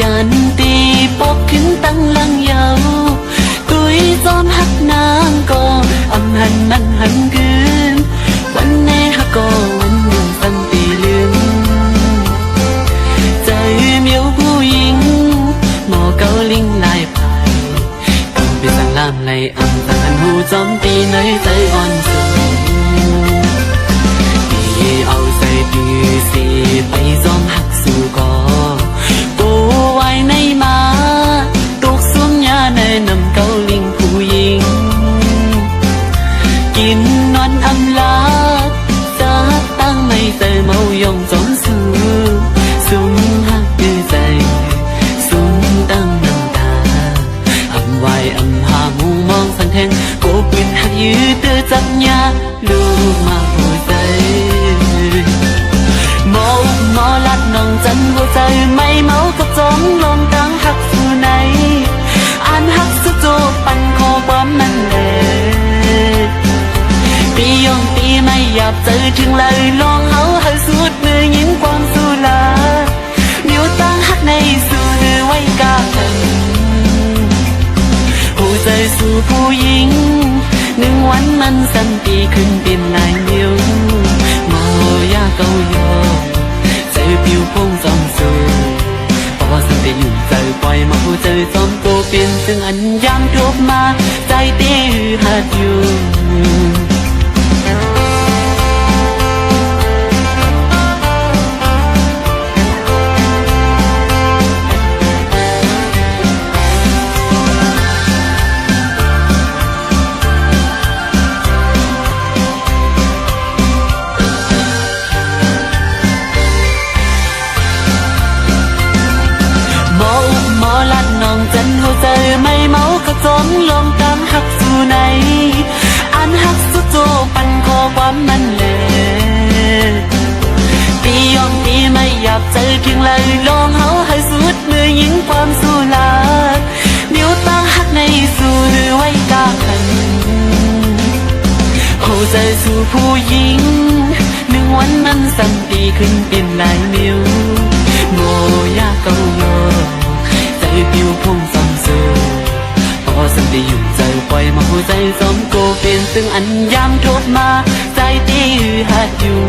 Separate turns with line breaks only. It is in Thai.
ปกขึ้นตั้งลังยาวตุยจอมหักนางก็อำหันมันหันคืนวันไหนหักก็วันหนึ่งสันปีลืมใจเหมียวผู้หญิงหมอเกาลิงลายพายต้องไปสั่งลามไลอำสังหันหูจอมตีในใจอ่อนสูง ยองจนสูสุมหักดื้อใจสุมตั้งน้ำตาอำไว้อำหาหมูมองสันแทงโกปืนหักยื้อเตือจับยาลูกมาหัวใจหมออุกหมอลัดน้องจันหัวใจไม่เมาก็จมลงตั้งหักสู่ในอ่านหักสุดโจปันคอความมันเลยตียงตีไม่หยับเจอถึงเลยลองเฮาเฮาสุด ใจสู่ผู้หญิง หนึ่งวันมันสันปีขึ้นเป็นลายเดียวมอยาเกาโยใจผิวพงจอมสูพอสันติอยู่ใจปล่อยมาผู้ใจจอมโตเปลี่ยนซึ่งอันยามทบมา ใจเตีหัดอยู่ ใจเพียงเลยลองเฮาให้สุดเมื่อยิงความสู้ลาเดี๋ยวตาหักในสู่หรือไว้กาขันหัวใจสู่ผู้หญิงหนึ่งวันมันสั่นดีขึ้นเป็นลายนิ้วโมยาเกาโยใจปิวพุ่งซ้ำสูพอสันติอยู่ใจปล่อยมาหัวใจซ้อมโกเป็นซึ่งอันยามทบมาใจตีหัดอยู่